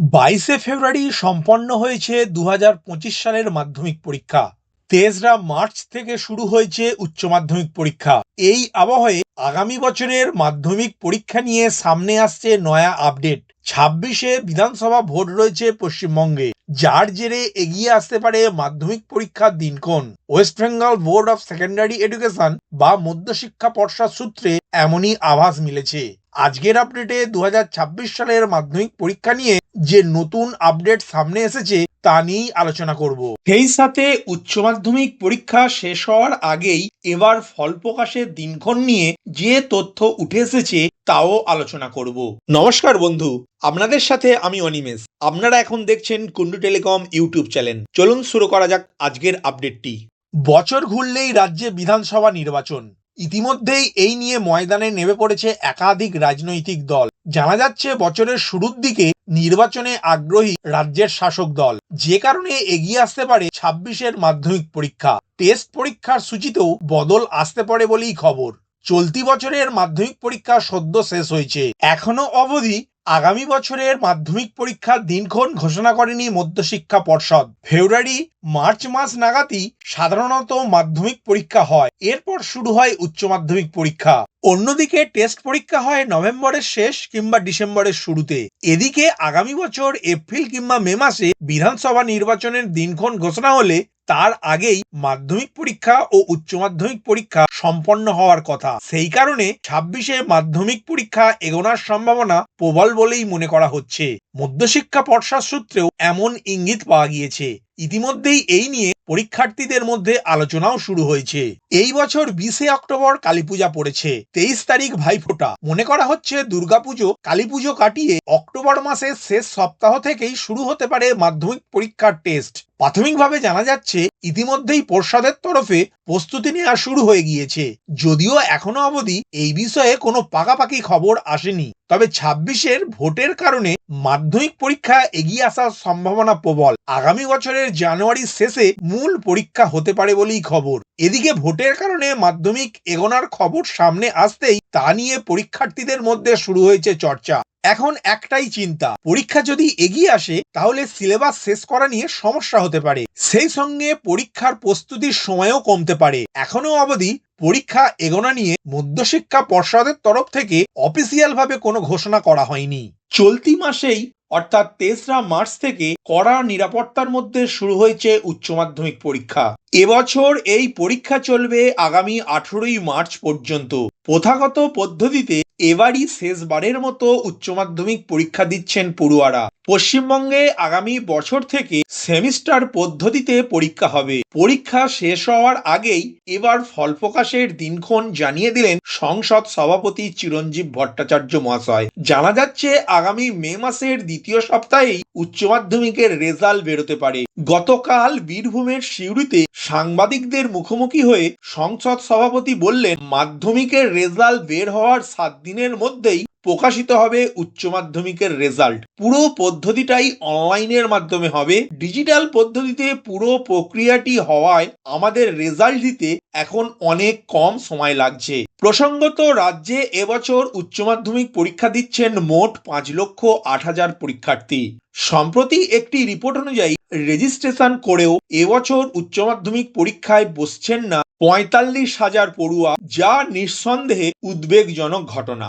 বাইশে ফেব্রুয়ারি সম্পন্ন হয়েছে দু হাজার পঁচিশ সালের মাধ্যমিক পরীক্ষা। তেসরা মার্চ থেকে শুরু হয়েছে উচ্চ মাধ্যমিক পরীক্ষা। এই আবহে আগামী বছরের মাধ্যমিক পরীক্ষা নিয়ে সামনে আসছে নয়া আপডেট। ছাব্বিশে বিধানসভা ভোট রয়েছে পশ্চিমবঙ্গে। যার জেরে এগিয়ে আসতে পারে মাধ্যমিক পরীক্ষার দিনক্ষণ। West Bengal board of secondary education বা মধ্যশিক্ষা পর্ষদ সূত্রে এমনই আভাস মিলেছে। আজকের আপডেটে দু হাজার ছাব্বিশ সালের মাধ্যমিক পরীক্ষা নিয়ে যে নতুন আপডেট সামনে এসেছে, তা নিয়েই আলোচনা করব। সেই সাথে উচ্চ মাধ্যমিক পরীক্ষা শেষ হওয়ার আগেই এবার ফল প্রকাশের দিনক্ষণ নিয়ে যে তথ্য উঠে এসেছে, তাও আলোচনা করব। নমস্কার বন্ধু, আপনাদের সাথে আমি অনিমেষ। আপনারা এখন দেখছেন কুন্ডু টেলিকম ইউটিউব চ্যানেল। চলুন শুরু করা যাক আজকের আপডেটটি বছর ঘুরলেই রাজ্যে বিধানসভা নির্বাচন। ইতিমধ্যেই এই নিয়ে ময়দানে নেমে পড়েছে একাধিক রাজনৈতিক দল। জানা যাচ্ছে, বছরের শুরুর দিকে নির্বাচনে আগ্রহী রাজ্যের শাসক দল। যে কারণে এগিয়ে আসতে পারে ছাব্বিশের মাধ্যমিক পরীক্ষা। টেস্ট পরীক্ষার সূচিতেও বদল আসতে পারে বলেই খবর। চলতি বছরের মাধ্যমিক পরীক্ষা সদ্য শেষ হয়েছে। এখনও অবধি আগামী বছরের মাধ্যমিক পরীক্ষার দিনক্ষণ ঘোষণা করেনি মধ্যশিক্ষা পর্ষদ। ফেব্রুয়ারি, মার্চ মাস নাগাদই সাধারণত মাধ্যমিক পরীক্ষা হয়। এরপর শুরু হয় উচ্চ মাধ্যমিক পরীক্ষা। অন্যদিকে টেস্ট পরীক্ষা হয় নভেম্বরের শেষ কিংবা ডিসেম্বরের শুরুতে। এদিকে আগামী বছর এপ্রিল কিংবা মে মাসে বিধানসভা নির্বাচনের দিনক্ষণ ঘোষণা হলে তার আগেই মাধ্যমিক পরীক্ষা ও উচ্চ মাধ্যমিক পরীক্ষা সম্পন্ন হওয়ার কথা। সেই কারণে ছাব্বিশে মাধ্যমিক পরীক্ষা এগোনার সম্ভাবনা প্রবল বলেই মনে করা হচ্ছে। মধ্যশিক্ষা পর্ষদ সূত্রেও এমন ইঙ্গিত পাওয়া গিয়েছে। ইতিমধ্যেই এই নিয়ে পরীক্ষার্থীদের মধ্যে আলোচনাও শুরু হয়েছে। এই বছর বিশে অক্টোবর কালীপূজা পড়েছে, তেইশ তারিখ ভাইফোঁটা। মনে করা হচ্ছে দুর্গাপুজো কালীপুজো কাটিয়ে অক্টোবর মাসের শেষ সপ্তাহ থেকেই শুরু হতে পারে মাধ্যমিক পরীক্ষার টেস্ট। প্রাথমিকভাবে জানা যাচ্ছে, ইতিমধ্যেই পর্ষদের তরফে প্রস্তুতি নেওয়া শুরু হয়ে গিয়েছে। যদিও এখনও অবধি এই বিষয়ে কোনো পাকাপাকি খবর আসেনি। তবে ছাব্বিশের ভোটের কারণে মাধ্যমিক পরীক্ষা এগিয়ে আসার সম্ভাবনা প্রবল। আগামী বছরের জানুয়ারির শেষে মূল পরীক্ষা হতে পারে বলেই খবর। এদিকে ভোটের কারণে মাধ্যমিক এগোনার খবর সামনে আসতেই তা নিয়ে পরীক্ষার্থীদের মধ্যে শুরু হয়েছে চর্চা। এখন একটাই চিন্তা, পরীক্ষা যদি এগিয়ে আসে, তাহলে সিলেবাস শেষ করা নিয়ে সমস্যা হতে পারে। সেই সঙ্গে পরীক্ষার প্রস্তুতির সময়ও কমতে পারে। এখনও অবধি পরীক্ষা এগোনা নিয়ে মধ্যশিক্ষা পর্ষদের তরফ থেকে অফিসিয়াল ভাবে কোনো ঘোষণা করা হয়নি। চলতি মাসেই, অর্থাৎ তেসরা মার্চ থেকে, কড়া নিরাপত্তার মধ্যে শুরু হয়েছে উচ্চ মাধ্যমিক পরীক্ষা। এবছর এই পরীক্ষা চলবে আগামী আঠেরোই মার্চ পর্যন্ত। প্রথাগত পদ্ধতিতে এবারই শেষবারের মতো উচ্চ মাধ্যমিক পরীক্ষা দিচ্ছেন পড়ুয়ারা। পশ্চিমবঙ্গে আগামী বছর থেকে সেমিস্টার পদ্ধতিতে পরীক্ষা হবে। পরীক্ষা শেষ হওয়ার আগেই এবার ফল প্রকাশের দিনক্ষণ জানিয়ে দিলেন সংসদ সভাপতি চিরঞ্জীব ভট্টাচার্য মহাশয়। জানা যাচ্ছে, আগামী মে মাসের দ্বিতীয় সপ্তাহেই উচ্চ মাধ্যমিকের রেজাল্ট বেরোতে পারে। গতকাল বীরভূমের সিউড়িতে সাংবাদিকদের মুখোমুখি হয়ে সংসদ সভাপতি বললেন, মাধ্যমিকের রেজাল্ট বের হওয়ার সাত দিনের মধ্যেই প্রকাশিত হবে উচ্চ মাধ্যমিকের রেজাল্ট। পুরো পদ্ধতিটাই অনলাইনের মাধ্যমে হবে। ডিজিটাল পদ্ধতিতে পুরো প্রক্রিয়াটি হওয়ায় আমাদের রেজাল্ট দিতে এখন অনেক কম সময় লাগছে। প্রসঙ্গত রাজ্যে এবছর উচ্চ মাধ্যমিক পরীক্ষা দিচ্ছেন মোট পাঁচ লক্ষ আট হাজার পরীক্ষার্থী। সম্প্রতি একটি রিপোর্ট অনুযায়ী রেজিস্ট্রেশন করেও এবছর উচ্চ মাধ্যমিক পরীক্ষায় বসছেন না পঁয়তাল্লিশ হাজার পড়ুয়া, যা নিঃসন্দেহে উদ্বেগজনক ঘটনা।